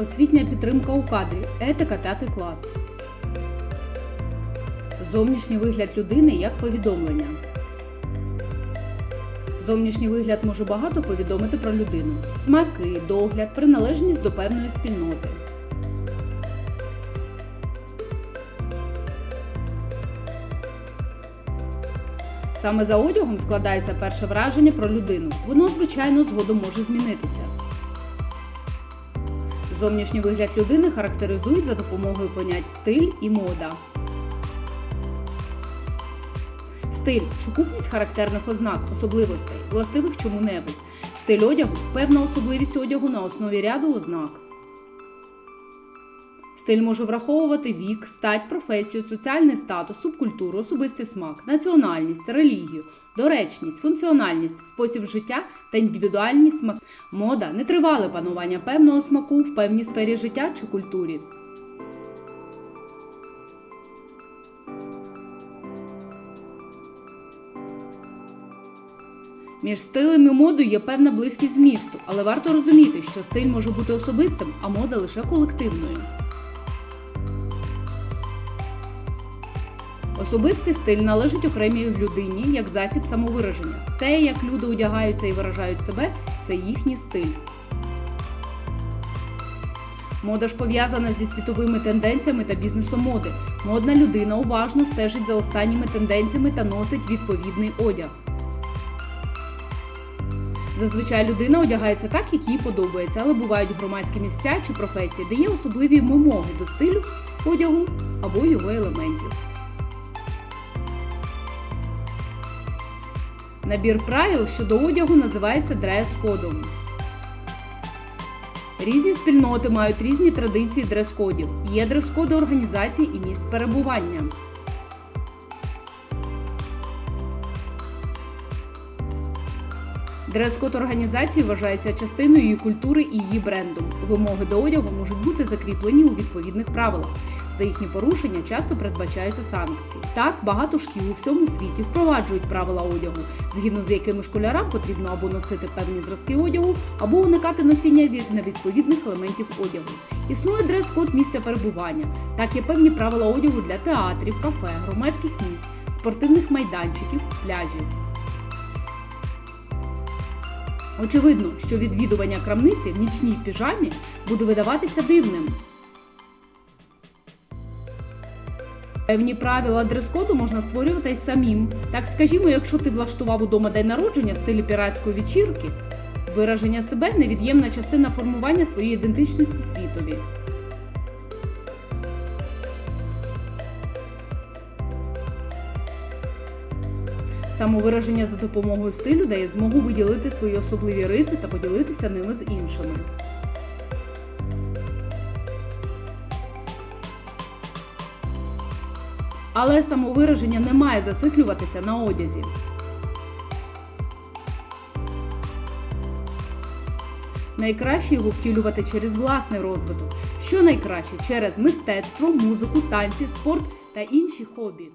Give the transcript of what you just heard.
Освітня підтримка у кадрі. Етика 5 клас. Зовнішній вигляд людини як повідомлення. Зовнішній вигляд може багато повідомити про людину. Смаки, догляд, приналежність до певної спільноти. Саме за одягом складається перше враження про людину. Воно, звичайно, згодом може змінитися. Зовнішній вигляд людини характеризують за допомогою понять стиль і мода. Стиль сукупність характерних ознак, особливостей, властивих чому-небудь. Стиль одягу певна особливість одягу на основі ряду ознак. Стиль може враховувати вік, стать, професію, соціальний статус, субкультуру, особистий смак, національність, релігію, доречність, функціональність, спосіб життя та індивідуальні смаки. Мода нетривале панування певного смаку в певній сфері життя чи культурі. Між стилем і модою є певна близькість змісту, але варто розуміти, що стиль може бути особистим, а мода лише колективною. Особистий стиль належить окремій людині як засіб самовираження. Те, як люди одягаються і виражають себе, це їхній стиль. Мода ж пов'язана зі світовими тенденціями та бізнесом моди. Модна людина уважно стежить за останніми тенденціями та носить відповідний одяг. Зазвичай людина одягається так, як їй подобається, але бувають громадські місця чи професії, де є особливі вимоги до стилю одягу або його елементів. Набір правил щодо одягу називається дрес-кодом. Різні спільноти мають різні традиції дрес-кодів. Є дрес-коди організацій і місць перебування. Дрес-код організації вважається частиною її культури і її брендом. Вимоги до одягу можуть бути закріплені у відповідних правилах. За їхні порушення часто передбачаються санкції. Так, багато шкіл у всьому світі впроваджують правила одягу, згідно з якими школярам потрібно або носити певні зразки одягу, або уникати носіння від невідповідних елементів одягу. Існує дрес-код місця перебування. Так є певні правила одягу для театрів, кафе, громадських місць, спортивних майданчиків, пляжів. Очевидно, що відвідування крамниці в нічній піжамі буде видаватися дивним. Певні правила дрес-коду можна створювати й самим. Так скажімо, якщо ти влаштував удома день народження в стилі піратської вечірки, вираження себе невід'ємна частина формування своєї ідентичності світові. Самовираження за допомогою стилю дає змогу виділити свої особливі риси та поділитися ними з іншими. Але самовираження не має зациклюватися на одязі. Найкраще його втілювати через власний розвиток. Що найкраще через мистецтво, музику, танці, спорт та інші хобі.